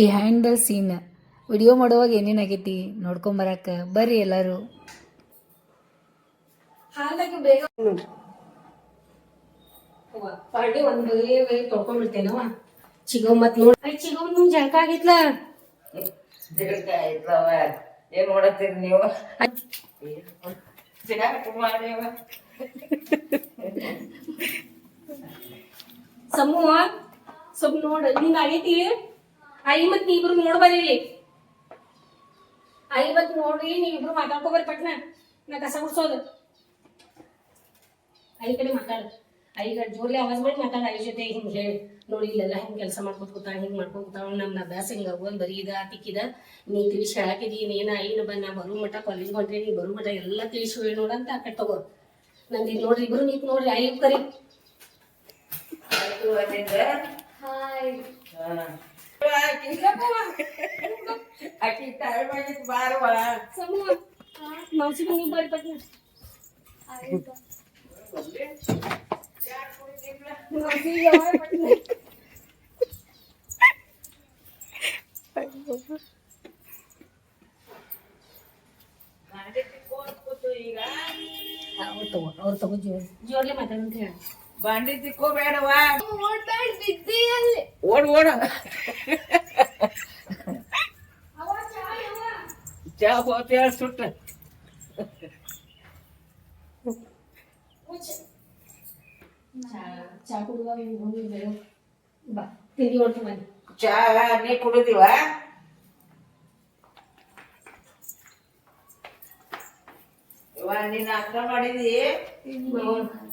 Behind the scene video ಮಾಡುವಾಗ ಏನೇನ್ ಆಗೈತಿ ನೋಡ್ಕೊಂಬರಕ ಬರ್ರಿ ಎಲ್ಲರೂ. ಹಾಲಾಗಿ ಬೇಗ ಪಾರ್ಟಿ ಒಂದ್ ತೊಳ್ಕೊಂಡ್ಬಿಡ್ತೇನವ ಚಿಗವ್ ಮತ್ ನೋಡಿ ಚಿಗವ್ ನಿಮ್ ಜಳಕ ಆಗಿತ್ಲ? ಏನ್ ಮಾಡತ್ತೀರಿ ನೀವು? ಸಮೂಹ ಸ್ವಲ್ಪ ನೋಡ್ರಿ ನಿಂಗ ಆಗೈತಿ? ಐ ಮತ್ ನೀ ಇಬ್ರು ನೋಡ್ಬರಿ ಇಲ್ಲಿ. ಐ ಮತ್ ನೋಡ್ರಿ ನೀವಿಬ್ರು ಮಾತಾಡ್ಕೋಬರ್ ಪಟ್ನ. ನಾ ಕಸ ಗುಡ್ಸೋದು. ಐ ಕಡೆ ಮಾತಾಡ. ಐ ಕಡೆ ಜೋರ್ಲಿ ಆವಾಜ್ ಮಾಡಿ ಮಾತಾಡ. ಐ ಜೊತೆ ಹಿಂಗ್ ಹೇಳಿ. ನೋಡಿ ಇಲ್ಲೆಲ್ಲ ಹಿಂಗ್ ಕೆಲಸ ಮಾಡ್ಕೊತ ಕೂತಾಳ ಹಿಂಗ್ ಮಾಡ್ಕೊತ ಕೂತಾಳ. ನಮ್ಮ ಅಭ್ಯಾಸ ಹಿಂಗ ಒಂದ್ ಬರೀ ಇದ ತಿಕ್ಕಿದ ನೀ ತಿಳಿಸಿ ಹೇಳಾಕಿದಿ ಏನ ಐನ ನಾ ಬರು ಮಠ ಕಾಲೇಜ್ ಹೊಂಟ್ರಿ ನೀ ಬರು ಮಠ ಎಲ್ಲ ತಿಳಿಸಿ ಹೇಳಿ ನೋಡಂತ ಆ ಕಡೆ ತಗೋ. ನಂದು ಇದು ನೋಡ್ರಿ ಇಬ್ರು ನಿಂತ್ ನೋಡ್ರಿ ಐ ಕರಿ. ಆಯ್ತು ಅಲ್ಲಿಂದ ಆಕಿ ಟೈಮ್ ಆಗಿತ್ತು ಬಾರವ ಸಮೂಹ ಮಾಂಸಿ ನೀವು ಬರ್ರಿ ಪಟ್ನ ಮಾಂಸಿ ಯಾವಾಗ ಪಟ್ನ ಈಗ ಅವ್ರು ತಗೋ ಅವ್ರು ತಗೋ ಜೋರ್ ಜೋರ್ಲೆ ಮಾತಾಡಂತ ಹೇಳಿ ಬಾಂಡಿ ತಿಕ್ಕೋಬೇಡವಾ ಓಡ್ ಓಡ ಚಾ ಹೋತ ಸುಟ್ಟ. ಚಾ ಕುಡುವಾಗ ಹೋಗಿ ಬೇರೆ ಬಾ. ತಿಂಡಿ ಹೊಂಟು ಬನ್ನಿ. ಚಾ ನೀ ಕುಡಿದಿವ? ಇವ ನೀನ್ ಅರ್ಥ ಮಾಡಿದಿ? ಅಷ್ಟು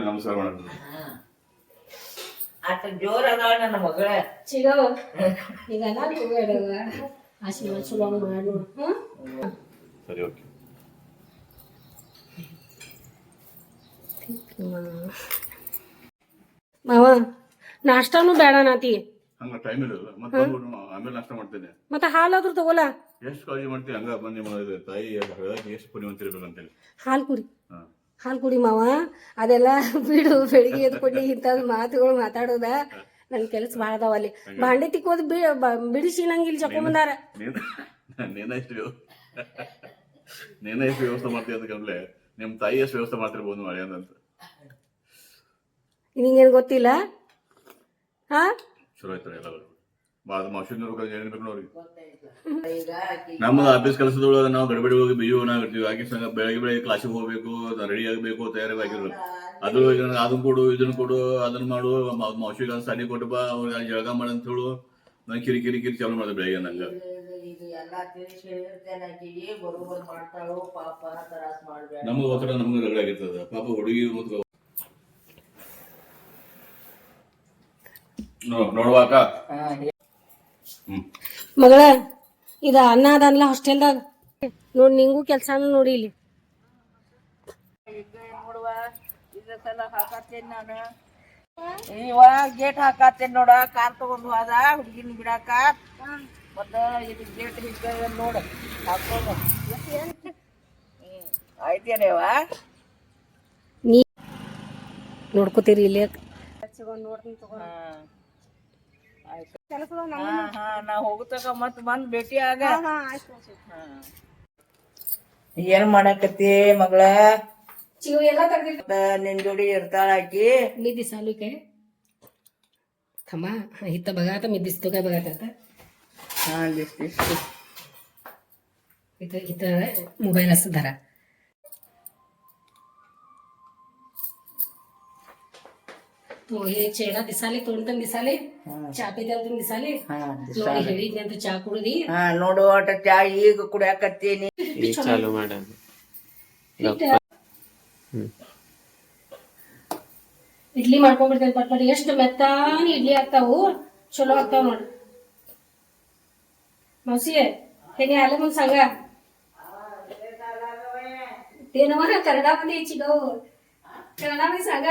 ನಮಸ್ಕಾರ ಮಾಡೋದು. ಆತ ಜೋರ್ ನನ್ನ ಮಗಳ. ಚಿಗವ ಈಗ ನಾನು ಆಶೀರ್ವಾದ ಚಲೋ ಮಾಡು ಸರಿ ಓಕೆ. ಮಾವ ನಾಷ್ಟಾನು ಬೇಡ ನಾತಿ. ಹಂಗ ಟೈಮ್ ಇರಲ್ಲ. ಮತ್ತೆ ಬಂದ್ಬಿಟ್ಟು ಆಮೇಲೆ ನಾಷ್ಟ ಮಾಡ್ತೇನೆ. ಮತ್ತೆ ಹಾಲಾದ್ರೂ ತಗೋಲ? ಎಷ್ಟು ಕಾಳಜಿ ಮಾಡ್ತೀವಿ ಹಂಗ ಬಂದು ಮಾಡಿದ್ರೆ ತಾಯಿ ಹೇಳಕ್ಕೆ ಎಷ್ಟು ಪುಣ್ಯವಂತಿರ್ಬೇಕು ಅಂತೇಳಿ ಹಾಲು ಕುಡಿ. ಹಾಲು ಕುಡಿ ಮಾವ. ಅದೆಲ್ಲ ಬಿಡು ಬೆಳಿಗ್ಗೆ ಎದ್ಕೊಂಡು ಇಂಥದ್ದು ಮಾತುಗಳು ಮಾತಾಡೋದ ನನ್ ಕೆಲಸ ಭಾಳ ಅದಾವ ಅಲ್ಲಿ. ಬಾಂಡೆ ತಿಕ್ಕೋದು ಬಿಡಿಸಿ ನಂಗೆ ಇಲ್ಲಿ ಚಕ್ಕ ಬಂದಾರ. ನೀನ ಎಷ್ಟು ವ್ಯವ- ನೀನ ಎಷ್ಟು ವ್ಯವಸ್ಥೆ ಮಾಡ್ತೀಯ ಅದಕ್ಕಂದ್ರೆ ನಿಮ್ಮ ತಾಯಿ ಎಷ್ಟು ವ್ಯವಸ್ಥೆ ಮಾಡ್ತಿರ್ಬೋದು ಮಳೆ ಅಂತ. ನಿಂಗೇನು ಗೊತ್ತಿಲ್ಲ? ಹಾ? ಚಲೋ ಆಯ್ತಾರೆ ಬಾ ಅದು ನೋಡ್ರಿ. ಈಗ ಆಕಿ ನಮ್ಮದು ಆಫೀಸ್ ಕೆಲಸದೊಳಗೆ ನಾವು ಗಡಿಬಿಡಿ ಹೋಗಿ ಬಿಜಿ ಆಗಿರ್ತೀವಿ. ಆಕೆ ಸಂಗ ಬೆಳಗ್ಗೆ ಬೆಳಗ್ಗೆ ಕ್ಲಾಸಿಗೆ ಹೋಗ್ಬೇಕು ರೆಡಿ ಆಗಬೇಕು ತಯಾರಿ ಆಗಿರ್ಬೇಕು ಅದು ಈಗ ನಂಗೆ ಅದನ್ನ ಕೊಡು ಇದನ್ನ ಕೊಡು ಅದನ್ನ ಮಾಡು ಮೌಸಿಗೆ ಒಂದು ಸಣ್ಣ ಕೊಟ್ಟು ಬಾ ಅವ್ರಿಗೆ ಜಳಗ ಮಾಡು ಅಂತ ಹೇಳು. ನಾನು ಕಿರಿ ಕಿರಿ ಕಿರಿ ಚಾಲು ಮಾಡಿದೆ ಬೆಳಗ್ಗೆ ನಂಗೆ. ನಮ್ಗೆ ಒತ್ತಡ ನಮ್ಗೆ ರೆಡಿ ಆಗಿರ್ತದೆ. ಪಾಪ ಹುಡುಗಿ ಮತ್ತು ಹ್ಮ್. ಮಗಳ ಇದ ಅನ್ನ ಅದನ್ಲ ಹಾಸ್ಟೆಲ್ದಾಗ ನೋಡಿ ನಿಂಗೂ ಕೆಲಸನ ನೋಡಿ ಇಲ್ಲಿ. ಇವ ಗೇಟ್ ಹಾಕಾತೇನ್ ನೋಡ ಕಾರ್ ತಗೊಂಡ್ ಹೋದ ಹುಡುಗಿನ ಬಿಡಾಕ. ಮತ್ತ ಇದು ಗೇಟ್ ಹಿಡ್ಕ ನೋಡ ಹಾಕೋದು ಆಯ್ತೇನೇವ ನೀ ನೋಡ್ಕೋತೀರಿ ಇಲ್ಲಿ. ನಾ ಭೇಟಿ ಆಗ. ಏನ್ ಮಾಡಾಕತ್ತಿ ಮಗಳ? ಎಲ್ಲ ನಿನ್ ಜೋಡಿ ಇರ್ತಾಳ ಆಕಿ. ಮಿದ್ದಿ ಸಾಲುಕೆ ತಮ್ಮ ಹಿತ್ತ ಬಗಾತ ಮಿದ್ದಿಸ್ತುಕ ಬಗಾತ ಅಂತ. ಹಾ ಇತ್ತ ಮೊಬೈಲ್ ಹಸ್ತದಾರ तो हे ಚೇಡಾ ದಿಸಾಲೆ ತೋಣ್ತನ್ ದಿಸಾಲೆ ಚಾಪೆ ತೆಲ್ತನ್ ದಿಸಾಲೆ ನೋಡಿ ಅಂತ ಚಾ ಕುಡಿದಿ ಹಾ ನೋಡು ಆಟ ಚಾ ಈಗ ಕುಡಿಯಾಕತ್ತೀನಿ. ಈಗ ಚಾಲು. ಮಾಡೋಣ ಇಡ್ಲಿ ಮಾಡ್ಕೊಂಡ್ಬಿಡ್ತೇನೆ ಪಟ್ ಪಟ್. ಎಷ್ಟು ಮೆತ್ತಾನ ಇಡ್ಲಿ ಆಗ್ತಾವು. ಚಲೋ ಆಗ್ತಾವ ನೋಡ್ರಿ ಮೌಸಿ ಹೆಂಗೆ ಅಲ್ಲ ಮುಂದ್ ಸಂಗ ಏನವ ಕನ್ನಡ ಮಂದಿ ಹೆಚ್ಚಿಗವು ಕನ್ನಡ ಮಂದಿ ಸಂಗ.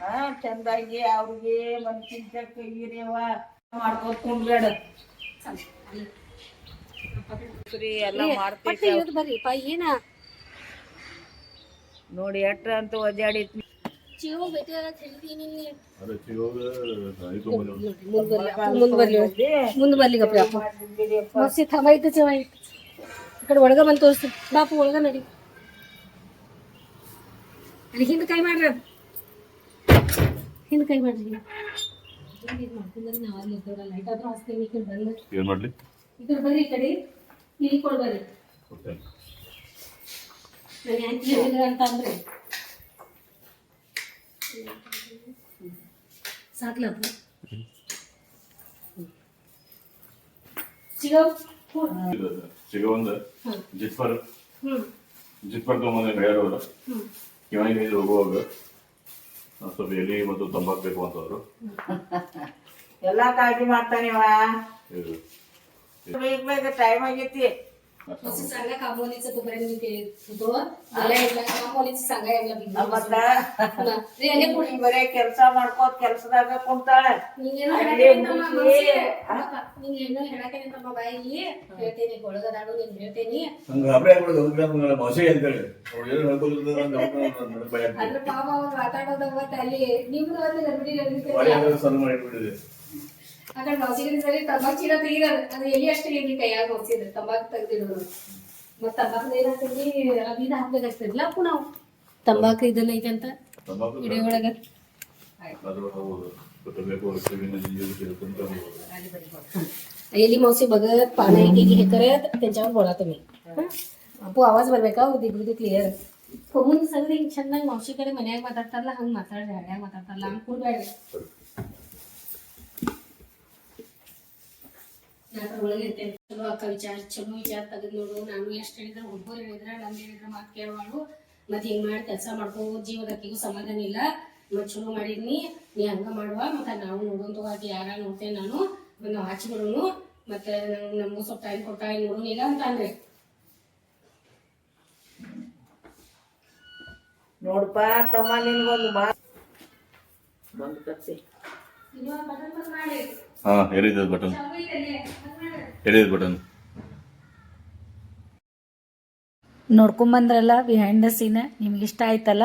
ಹಾ ಚಂದಾಗಿ ಅವ್ರಿಗೆ ಮನ್ಸಿನ ಕೈಗಿರಿಯವ ಮಾಡ್ಕೊತ ಕುಂದ್ಬೇಡ ಎಲ್ಲ ಮಾಡ್ತೈತಿ ಬರ್ರಿ ಪಾ ಏನ? ನೋಡಿ ಎಟ್ರ ಅಂತ ಒದ್ದಾಡಿ ಚಿಗೋ ಬೇಟೆ ತಿಳಿದೀನಿ ಅದು ಸಿಗೋದು ಇದು ಬಂದಿರೋದು. ಮುಂದ್ ಬರ್ಲಿ ಬರ್ಲಿ ಮುಂದ್ ಬರ್ಲಿ ಐತೆ ಅಪ್ಪು. ಮಸ್ತಿ ಥಮಾಯ್ತು ಚವಾಯ್ತು ಈ ಕಡೆ ಒಳಗ ಬಂದು ತೋರಿಸ್ತೀನಿ ಬಾಪು ಒಳಗ ನಡಿ. ಅಲ್ಲಿ ಹಿಂದೆ ಕೈ ಮಾಡ್ರಿ. ಹಿಂದ್ ಕೈ ಮಾಡ್ರಿ. ಏನ್ ಮಾಡ್ಲಿ? ಬರ್ರಿ ಈ ಕಡೆ. ಇಲ್ಲಿ ಕೊಡ್ ಬರ್ರಿ. ಕೊಡ್ತೇನೆ. ನಾನು ಯಾಕೆ ಹೇಳಿದ್ರೆ ಅಂತ ಅಂದ್ರೆ. ಸಾಕ್ಲಪ್ಪ ಒಂದು. ಜಿಪ್ಪರ್. ಜಿಪ್ಪರ್ ತಗೊಂಬಂದ್ರೆ ಬೇರೆಯವರು ಹ್ಮ್ ಕಿವನಿಗೆ ಹೋಗುವಾಗ ಒಂದ್ ಸ್ವಲ್ಪ ಎಲೆ ಮತ್ತು ತಂಬಾಕು ಬೇಕು ಅಂತಂದ್ರು ಎಲ್ಲಾ ಕಾಳಜಿ ಮಾಡ್ತಾನೆ ಇದು ಬೇಗ ಬೇಗ ಟೈಮ್ ಆಗೈತಿ. असं सांगा कामवालीचं तोपर्यंत मी ते होतो मला एकदा कामवालीचं सांगायला ಮತ್ತ ರೇಲೆ ಕೊಡಿ ನೀ ಬರೇ ಕೆಲ್ಸ ಮಾಡ್ಕೋತ ಕೆಲ್ಸದಾಗ ಕುಂತಾಳ ನೀನೇನು ಅಲ್ಲೇ ಹೇಳಕ್ಕೆ ಮುಗ್ಸಿ. ನೀನೇನು ಹೇಳಕ್ಕೆ ತಮ್ಮ ಬಾಯಿಲಿ ಹೇಳ್ತೇನೆ ಒಳಗದಾಡು ನೀನ್ ಹೇಳ್ತೇನಿ ನಂಗೆ ಗಾಬರಿ ಆಗ್ಬಿಡೋದು ಮೋಸೆ ಅಂತೇಳಿ ಅವ್ರು ಏನು ಹೇಳ್ಕೊಳ್ತದ ನನಗೆ ಭಯ ಆಗ್ತದೆ. ಅದ್ರ ಪಾಪ ಅವ್ರು ಮಾತಾಡೋದು ಅವತ್ತು ಅಲ್ಲಿ ನಿಮ್ದು ಒಂದು ಗಡ್ಬಿಡಿ ಬಾರಿ ಅಂದ್ರೆ ಸಣ್ಣ ಮಾಡಿಟ್ಬಿಟ್ಟಿದೆ ಆ ಕಡೆ ಮಸಿಗಿನ ಸರಿ ತಂಬಾಕ್ ಚೀಲ ತೆಗಿದಾರ ಅದು ಎಲ್ಲಿ ಅಷ್ಟು ಎಲ್ಲಿ ಕೈಯಾಗ ಹೋಗ್ಸಿದ್ರು ತಂಬಾಕ್ ತೆಗ್ದಿಡೋದು ಮತ್ತ ತಂಬಾಕ್ ಏನಾಗ್ತದೆ ಅದಿದ ಹಾಕ್ಬೇಕಾಗ್ತದಿಲ್ಲ ಅಪ್ಪು ನಾವು ತಂಬಾಕು ಇದನ್ನ ಐತೆ ಅಂತ ತಂಬಾಕು ವಿಡಿಯೋ ಒಳಗ ಅದ್ರ ಹೌದು ಗೊತ್ತಬೇಕು ಕಿವಿನ जीव तिरकून होतं. एली मावशी बघत पानं एक एक हे करत त्यांच्यावर बोला तुम्ही हं? अप्पू आवाज ಬರ್ಬೇಕಾ ಅವ್ರದ್ದು ಇಬ್ರದ್ದು ಕ್ಲಿಯರ್ ಮುಂದೆ ಸಗದಿ ಹಿಂಗೆ ಚೆನ್ನಾಗಿ ಮಾವಶಿ ಕಡೆ ಮನ್ಯಾಗ ಮಾತಾಡ್ತಾರಲ್ಲ ಹಂಗೆ ಮಾತಾಡ್ರಿ ಹಳ್ಯಾಗ ಮಾತಾಡ್ತಾರಲ್ಲ ಹಂಗೆ ಕೂಡ್ಬೇಡ್ರಿ ನಾಲ್ಕರ ಒಳಗೆ ಇರ್ತೇನೆ. ಚಲೋ ಅಕ್ಕ ವಿಚಾರ ಚಲೋ ವಿಚಾರ ತೆಗೆದು ನೋಡು. ನಾನು ಎಷ್ಟು ಹೇಳಿದ್ರೆ ಹುಡುಗರು ಹೇಳಿದ್ರ ನಮ್ ಹೇಳಿದ್ರೆ ಮಾತು ಕೇಳುವಳು ಮತ್ತೆ ಹಿಂಗೆ ಮಾಡಿ ಕೆಲಸ ಮಾಡ್ಕೋ ಜೀವದಕ್ಕಿಗೂ ಸಮಾಧಾನ ಇಲ್ಲ. ಮತ್ತೆ ಚಲೋ ಮಾಡಿದ್ನಿ ನೀ ಹಂಗ ಮಾಡುವ. ಮತ್ತೆ ನಾವು ನೋಡೋನ್ ತಗೋತಿ ಯಾರ ನೋಡ್ತೇನೆ ನಾನು ಒಂದು ನಾವು ಹಚ್ಚಿ ಬಿಡೋನು ಮತ್ತೆ ನಮಗೂ ಸ್ವಲ್ಪ ಟೈಮ್ ಕೊಟ್ಟ ನೋಡೋಣ ಇಲ್ಲ ಅಂತ ಅಂದ್ರೆ ನೋಡಪ್ಪ ತಮ್ಮ ನಿನ್ಗೊಂದು ಮಾತು. ಬಂದ್ ಕತ್ತಿ ಹಾ ಎಲ್ಲಿದೆ ಬಟನ್ ಎಲ್ಲಿದೆ ಬಟನ್ ನೋಡ್ಕೊಂಬಂದ್ರಲ್ಲ ಬಿಹೈಂಡ್ ದ ಸೀನ್ ನಿಮ್ಗೆ ಇಷ್ಟ ಆಯ್ತಲ್ಲ?